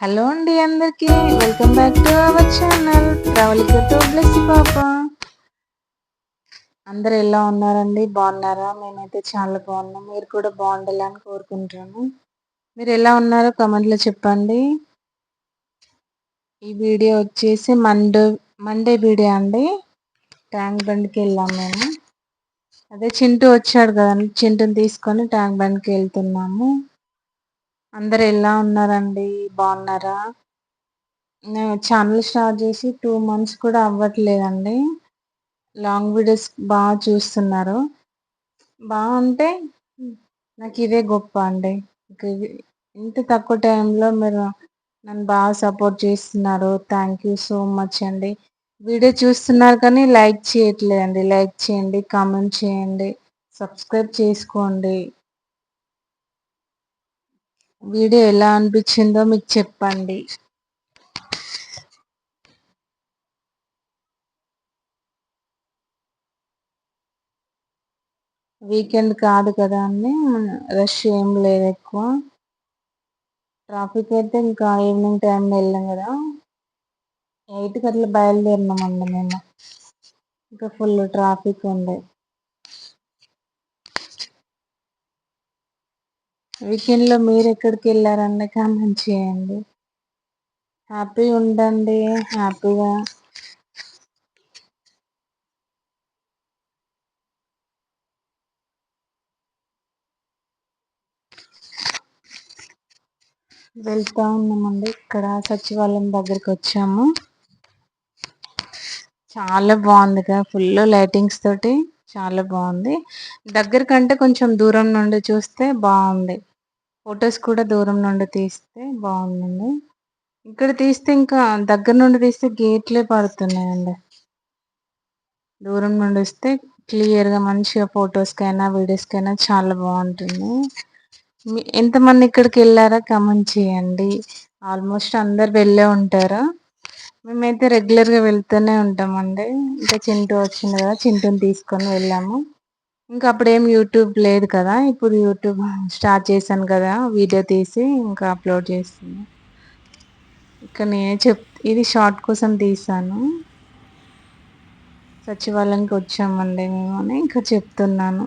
Hello అండి అందరికి welcome back to our channel. ట్రావెల్తో Bless పాప. అందరు ఎలా ఉన్నారండి? బాగున్నారా? మేమైతే చాలా బాగున్నాం. మీరు కూడా బాగుండాలని కోరుకుంటాను మీరు ఎలా ఉన్నారో కమెంట్లో చెప్పండి. ఈ వీడియో వచ్చేసి మండే మండే వీడియో అండి. ట్యాంక్ బండ్కి వెళ్ళాం మేము. అదే చింటూ వచ్చాడు కదండి. చింటూని తీసుకొని ట్యాంక్ బండ్కి వెళ్తున్నాము. అందరు ఎలా ఉన్నారండి? బాగున్నారా? ఛానల్ స్టార్ట్ చేసి టూ మంత్స్ కూడా అవ్వట్లేదండి. లాంగ్ వీడియోస్ బాగా చూస్తున్నారు. బాగుంటే నాకు ఇదే గొప్ప అండి. ఇంత తక్కువ టైంలో మీరు నన్ను బాగా సపోర్ట్ చేస్తున్నారు. థ్యాంక్ యూ సో మచ్ అండి. వీడియో చూస్తున్నారు కానీ లైక్ చేయట్లేదండి. లైక్ చేయండి కామెంట్ చేయండి సబ్స్క్రైబ్ చేసుకోండి. వీడియో ఎలా అనిపించిందో మీకు చెప్పండి. వీకెండ్ కాదు కదా అండి రష్ ఏం లేదు ఎక్కువ. ట్రాఫిక్ అయితే ఇంకా ఈవినింగ్ టైంలో వెళ్ళాం కదా. ఎయిట్కి అట్లా బయలుదేరినామండి మేము. ఇంకా ఫుల్ ట్రాఫిక్ ఉండే. వీకెండ్లో మీరు ఎక్కడికి వెళ్ళారన్న కామెంట్ చేయండి. హ్యాపీ ఉండండి. హ్యాపీగా. వెళ్తా ఉన్నామండి ఇక్కడ సచివాలయం దగ్గరికి వచ్చాము. చాలా బాగుంది కదా ఫుల్ లైటింగ్స్ తోటి చాలా బాగుంది. దగ్గర కంటే కొంచెం దూరం నుండి చూస్తే బాగుంది. ఫొటోస్ కూడా దూరం నుండి తీస్తే బాగుందండి. ఇక్కడ తీస్తే ఇంకా దగ్గర నుండి తీస్తే గేట్లే పడుతున్నాయండి. దూరం నుండి వస్తే క్లియర్గా మంచిగా ఫొటోస్కైనా వీడియోస్కైనా చాలా బాగుంటుంది. ఎంతమంది ఇక్కడికి వెళ్ళారా కమెంట్ చేయండి. ఆల్మోస్ట్ అందరు వెళ్ళే ఉంటారా? మేమైతే రెగ్యులర్గా వెళ్తూనే ఉంటామండి. ఇంకా చింటూ వచ్చింది కదా చింటూని తీసుకొని వెళ్ళాము. ఇంకా అప్పుడేం యూట్యూబ్ లేదు కదా. ఇప్పుడు యూట్యూబ్ స్టార్ట్ చేశాను కదా. వీడియో తీసి ఇంకా అప్లోడ్ చేస్తుంది ఇక నేనే చెప్ ఇది షార్ట్ కోసం తీసాను. సచివాలయానికి వచ్చామండి మేము అని ఇంకా చెప్తున్నాను.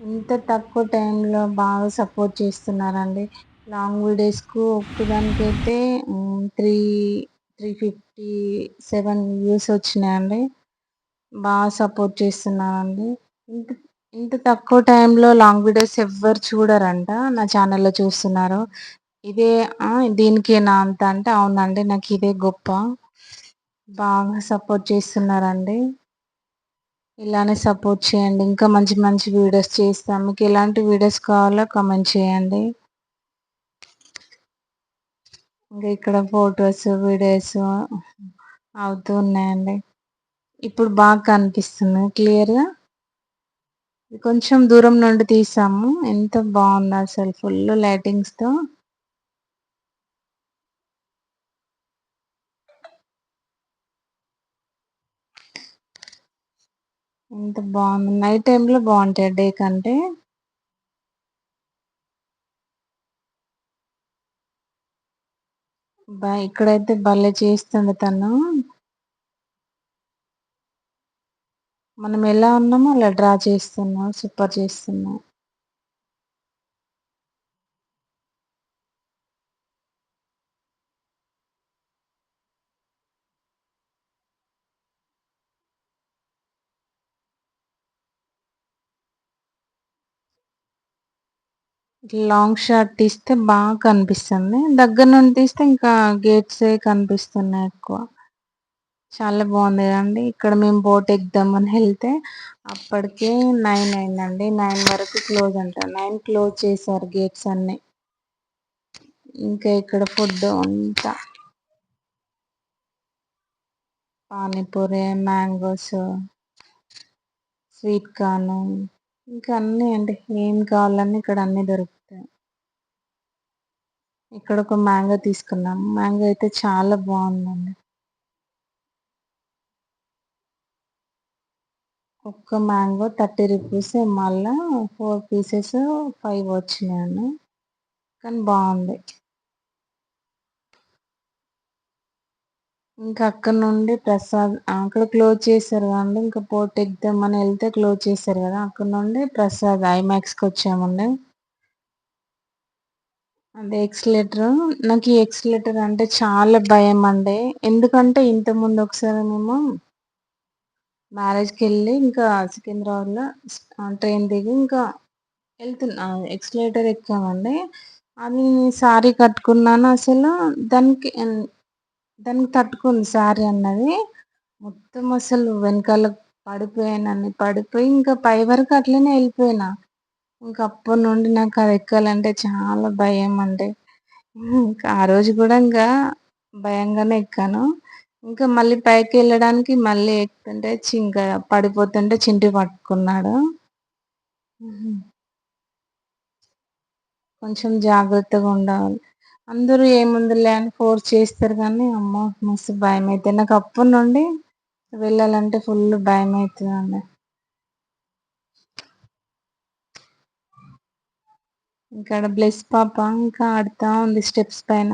ఇంత తక్కువ టైంలో బాగా సపోర్ట్ చేస్తున్నారండి. లాంగ్ వీడియోస్కు ఒక్కదానికైతే three three fifty seven views వచ్చినాయండి. బాగా సపోర్ట్ చేస్తున్నానండి. ఇంత ఇంత తక్కువ టైంలో లాంగ్ వీడియోస్ ఎవ్వరు చూడరంట నా ఛానల్లో చూస్తున్నారు. ఇదే దీనికి నా అంత అంటే అవునండి నాకు ఇదే గొప్ప. బాగా సపోర్ట్ చేస్తున్నారండి. ఇలానే సపోర్ట్ చేయండి. ఇంకా మంచి మంచి వీడియోస్ చేస్తాం. మీకు ఎలాంటి వీడియోస్ కావాలో కామెంట్ చేయండి. ఇంకా ఇక్కడ ఫొటోస్ వీడియోస్ అవుతూ ఉన్నాయండి. ఇప్పుడు బాగా కనిపిస్తుంది. క్లియర్గా కొంచెం దూరం నుండి తీసాము. ఎంత బాగుంది అసలు. ఫుల్ లైటింగ్స్తో ఎంత బాగుంది. నైట్ టైంలో బాగుంటాయి డే కంటే. బా ఇక్కడైతే భలే చేస్తుంది తను. మనం ఎలా ఉన్నామో అలా డ్రా చేస్తున్నాం సూపర్ చేస్తున్నాం. లాంగ్ షాట్ తీస్తే బాగా కనిపిస్తుంది. దగ్గర నుండి తీస్తే ఇంకా గేట్సే కనిపిస్తున్నాయి ఎక్కువ. చాలా బాగుంది అండి ఇక్కడ మేము బోట్ ఎక్కుదామని వెళ్తే అప్పటికే నైన్ అయిందండి. నైన్ వరకు క్లోజ్ అంట. నైన్ క్లోజ్ చేశారు గేట్స్ అన్ని. ఇంకా ఇక్కడ ఫుడ్ అంతా. పానీపూరి మ్యాంగోస్ స్వీట్ కార్న్ ఇంకా అన్నీ అండి. ఏం కావాలన్నా ఇక్కడ అన్నీ దొరుకుతాయి. ఇక్కడ ఒక మ్యాంగో తీసుకున్నాం. మ్యాంగో అయితే చాలా బాగుందండి. ఒక్క మ్యాంగో థర్టీ రూపీస్ మళ్ళా ఫోర్ పీసెస్ ఫైవ్ వచ్చినాయండి కానీ బాగుంది. ఇంకా అక్కడ నుండి ప్రసాద్ అక్కడ క్లోజ్ చేశారు అండి ఇంకా పోర్ట్ ఎగ్దాం అని వెళ్తే క్లోజ్ చేశారు కదా. అక్కడ నుండి ప్రసాద్ ఐమాక్స్కి వచ్చామండి. అదే ఎక్స్లేటర్. నాకు ఈ ఎక్స్లేటర్ అంటే చాలా భయం అండి. ఎందుకంటే ఇంతకుముందు ఒకసారి మేము మ్యారేజ్కి వెళ్ళి ఇంకా సికింద్రాబాద్లో ట్రైన్ దిగి ఇంకా వెళ్తున్నా ఎక్స్లేటర్ ఎక్కామండి. అది సారీ కట్టుకున్నాను అసలు. దానికి దానికి తట్టుకుంది శారీ అన్నది. మొత్తం అసలు వెనకాల పడిపోయానని పడిపోయి ఇంకా పై వరకు అట్లనే వెళ్ళిపోయినా. ఇంకా అప్పటి నుండి నాకు అది ఎక్కాలంటే చాలా భయం అంటే ఇంకా ఆ రోజు కూడా ఇంకా భయంగానే ఎక్కాను. ఇంకా మళ్ళీ పైకి వెళ్ళడానికి మళ్ళీ ఎక్కుతుంటే ఇంకా పడిపోతుంటే చింటి పట్టుకున్నాడు. కొంచెం జాగ్రత్తగా ఉండాలి. అందరూ ఏముందిలే అని ఫోర్స్ చేస్తారు కానీ అమ్మ మస్తు భయం అయితే నాకు అప్పటి నుండి వెళ్ళాలంటే ఫుల్ భయం అవుతుందండి ఇక్కడ బ్లెస్ పాప ఇంకా ఆడుతా ఉంది స్టెప్స్ పైన.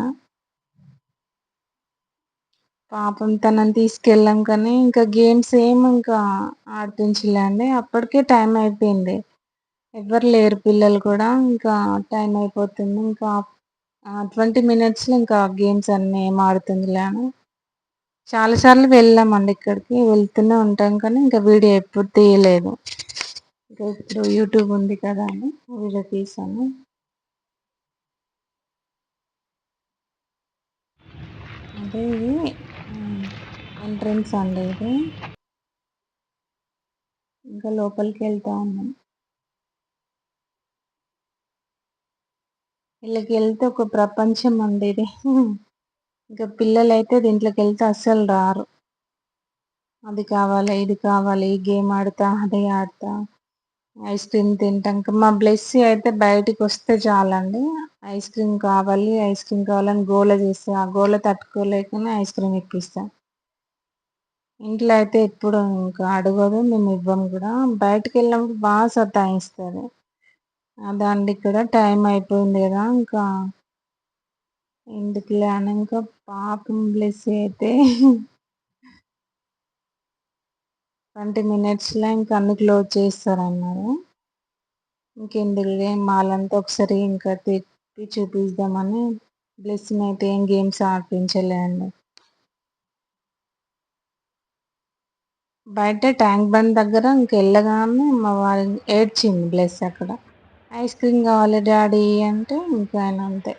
పాపం తనని తీసుకెళ్ళాం కానీ ఇంకా గేమ్స్ ఏం ఇంకా ఆడిపించలేండి అప్పటికే టైం అయిపోయింది. ఎవరు లేరు పిల్లలు కూడా ఇంకా టైం అయిపోతుంది. ఇంకా ట్వంటీ మినిట్స్లో ఇంకా గేమ్స్ అన్నీ ఏం ఆడుతుందిలే అని. చాలా సార్లు వెళ్ళామండి ఇక్కడికి వెళ్తూనే ఉంటాం కానీ ఇంకా వీడియో ఎప్పుడు తీయలేదు. ఇంకా ఇప్పుడు యూట్యూబ్ ఉంది కదా అని వీడియో తీసాను. అదే ఇది ఎంట్రన్స్ అండి ఇది. ఇంకా లోపలికి వెళ్తా ఉన్నాం. వీళ్ళకి వెళ్తే ఒక ప్రపంచం అండి ఇది. ఇంకా పిల్లలైతే దీంట్లోకి వెళ్తే అస్సలు రారు. అది కావాలి ఇది కావాలి ఈ గేమ్ ఆడతా అది ఆడతా ఐస్ క్రీమ్ తింటాం. మా బ్లెస్సీ అయితే బయటికి వస్తే చాలండి. ఐస్ క్రీమ్ కావాలి ఐస్ క్రీమ్ కావాలని గోల చేస్తే. ఆ గోల తట్టుకోలేకనే ఐస్ క్రీమ్ ఇప్పిస్తాం ఇంట్లో అయితే ఎప్పుడు ఇంకా అడగదు మేము ఇవ్వము కూడా. బయటకు వెళ్ళినప్పుడు బాగా సతాయిస్తుంది. దాండి ఇక్కడ టైం అయిపోయింది కదా ఇంకా. ఎందుకులే అని ఇంకా పాపం బ్లెస్ అయితే. ట్వంటీ మినిట్స్లో ఇంకా అన్ని క్లోజ్ చేస్తారన్నారు. ఇంకెందుకులే మాలంతా ఒకసారి ఇంకా తిప్పి చూపిద్దామని బ్లెస్సింగ్ అయితే ఏం గేమ్స్ ఆడిపించలేండి బయట ట్యాంక్ బండ్ దగ్గర ఇంకెళ్ళగానే మా వారి ఏడ్చింది బ్లెస్ అక్కడ. ఐస్ క్రీమ్ కావాలి డాడీ అంటే ఇంకా ఆయన అంతే.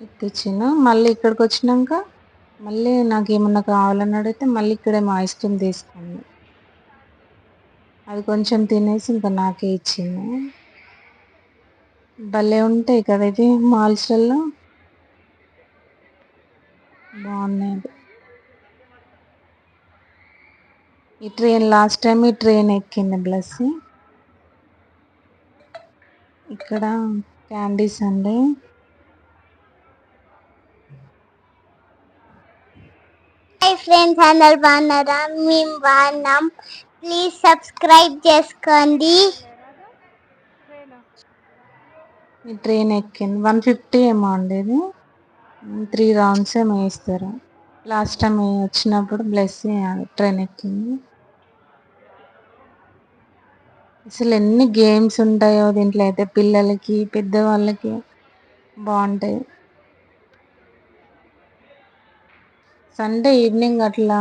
ఇప్పించిన మళ్ళీ ఇక్కడికి వచ్చినాక మళ్ళీ నాకు ఏమన్నా కావాలని అడిగితే మళ్ళీ ఇక్కడేమో ఐస్ క్రీమ్ తీసుకుంది అది కొంచెం తినేసి ఇంకా నాకే ఇచ్చింది. భలే ఉంటాయి కదా ఇది మాల్స్లలో. బాగున్నాయి. ఈ ట్రైన్ లాస్ట్ టైం ఈ ట్రైన్ ఎక్కింది బ్లస్ ఇక్కడ క్యాండీస్ అండి. హాయ్ ఫ్రెండ్స్ అందరు బాగున్నారా? మేము బాగున్నాం. ప్లీజ్ సబ్స్క్రైబ్ చేసుకోండి. ఈ ట్రైన్ ఎక్కింది. వన్ ఫిఫ్టీ ఏమో అండి ఇది. త్రీ రౌండ్స్ ఏమో వేస్తారు. లాస్ట్ టైం వచ్చినప్పుడు బ్లెస్ ట్రైన్ ఎక్కింది. అసలు ఎన్ని గేమ్స్ ఉంటాయో దీంట్లో అయితే పిల్లలకి పెద్దవాళ్ళకి బాగుంటాయి. సండే ఈవినింగ్ అట్లా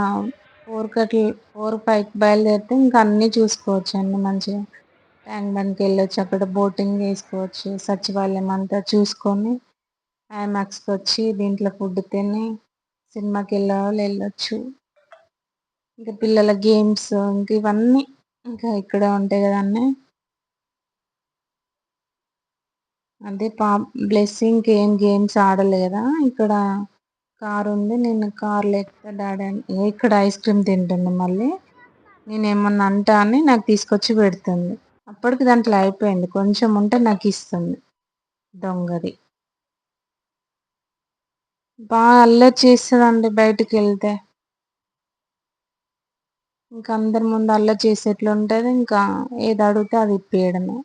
ఫోర్కి అట్లా ఫోర్ పైకి బయలుదేరితే ఇంకా అన్నీ చూసుకోవచ్చు అండి మంచిగా. ట్యాంక్ బండ్కి వెళ్ళొచ్చు అక్కడ బోటింగ్ వేసుకోవచ్చు సచివాలయం అంతా చూసుకొని ఐమాక్స్కి వచ్చి దీంట్లో ఫుడ్ తిని సినిమాకి వెళ్ళే వాళ్ళు వెళ్ళొచ్చు. ఇంకా పిల్లల గేమ్స్ ఇంకా ఇవన్నీ ఇంకా ఇక్కడ ఉంటాయి కదండి అదే పా బ్లెస్సింగ్కి ఏం గేమ్స్ ఆడలేదా? ఇక్కడ కార్ ఉంది. నేను కార్ లేకపోతే డాడీ ఇక్కడ ఐస్ క్రీమ్ తింటుంది మళ్ళీ. నేను ఏమన్నా అంటా అని నాకు తీసుకొచ్చి పెడుతుంది. అప్పటికి దాంట్లో అయిపోయింది. కొంచెం ఉంటే నాకు ఇస్తుంది. దొంగది. బాగా అల్లరి చేస్తుందండి బయటికి వెళ్తే. ఇంకా అందరి ముందు అల్లరి చేసేట్లు ఉంటుంది. ఇంకా ఏది అడిగితే అది ఇప్పేయడమే.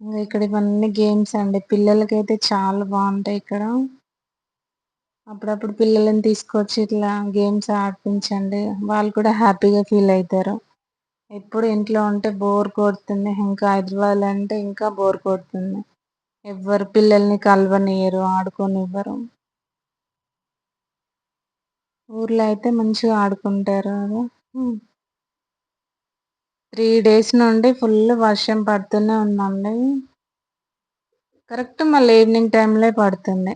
ఇంకా ఇక్కడ ఇవన్నీ గేమ్స్ అండి. పిల్లలకైతే చాలా బాగుంటాయి ఇక్కడ. అప్పుడప్పుడు పిల్లలని తీసుకొచ్చి ఇట్లా గేమ్స్ ఆడిపించండి. వాళ్ళు కూడా హ్యాపీగా ఫీల్ అవుతారు. ఎప్పుడు ఇంట్లో ఉంటే బోర్ కొడుతుంది. ఇంకా హైదరాబాద్ అంటే ఇంకా బోర్ కొడుతుంది. ఎవ్వరు పిల్లల్ని కలవనియరు ఆడుకోనివ్వరు. ఊర్లో అయితే మంచిగా ఆడుకుంటారు. కదా త్రీ డేస్ నుండి ఫుల్ వర్షం పడుతూనే ఉందండి. కరెక్ట్ మళ్ళీ ఈవినింగ్ టైంలో పడుతుంది.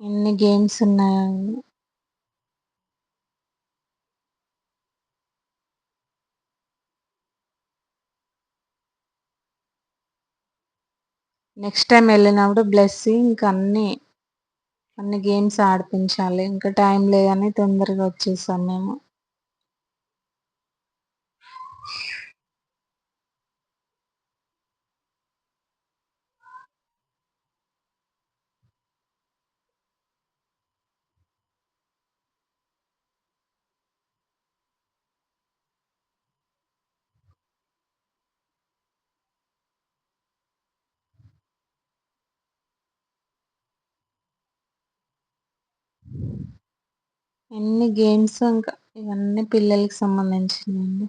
ఎన్ని గేమ్స్ ఉన్నాయండి. నెక్స్ట్ టైం వెళ్ళినప్పుడు బ్లెస్సి ఇంకా అన్ని గేమ్స్ ఆడిపించాలి. ఇంకా టైం లేదని తొందరగా వచ్చేసాం మేము. ఎన్ని గేమ్స్ ఇంకా ఇవన్నీ పిల్లలకి సంబంధించినవి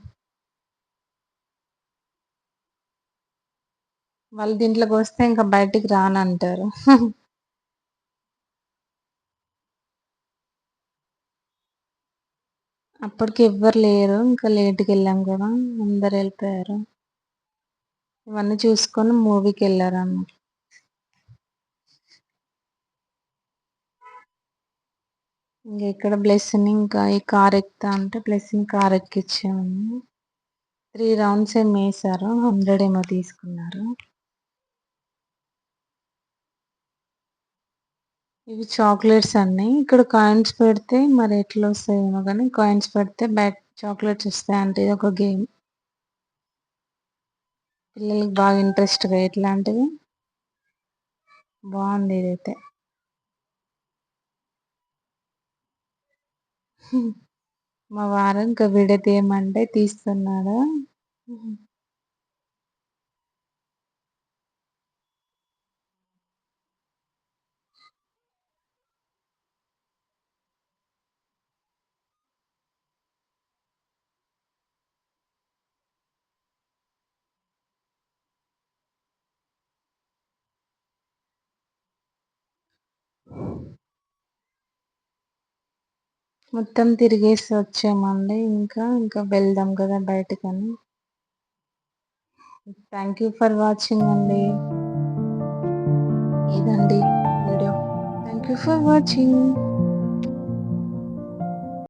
వాళ్ళు దీంట్లోకి వస్తే ఇంకా బయటికి రానంటారు. అప్పటికి ఎవ్వరు లేరు ఇంకా లేట్కి వెళ్ళాం కదా అందరు వెళ్ళిపోయారు. ఇవన్నీ చూసుకొని మూవీకి వెళ్ళారు అన్నమాట ఇంకా ఇక్కడ బ్లెస్సింగ్ ఇంకా ఈ కార్ ఎక్కుతా అంటే బ్లెస్సింగ్ కార్ ఎక్కించాము త్రీ రౌండ్స్ ఏం వేసారు హండ్రెడ్ ఏమో తీసుకున్నారు. ఇవి చాక్లెట్స్ అన్ని. ఇక్కడ కాయిన్స్ పెడితే మరి ఎట్లా వస్తాయేమో కానీ కాయిన్స్ పెడితే బ్యాట్ చాక్లెట్స్ వస్తాయి అంటే ఇది ఒక గేమ్ పిల్లలకి బాగా ఇంట్రెస్ట్గా ఎట్లాంటివి? బాగుంది ఇదైతే. మా వారు ఇంకా వీడియో తీయమంటే తీస్తున్నాడు. మొత్తం తిరిగేసి వచ్చామండి. ఇంకా ఇంకా వెళ్దాం కదా బయటకని. థ్యాంక్ యూ ఫర్ వాచింగ్ అండి. ఇదండి video. Thank you for watching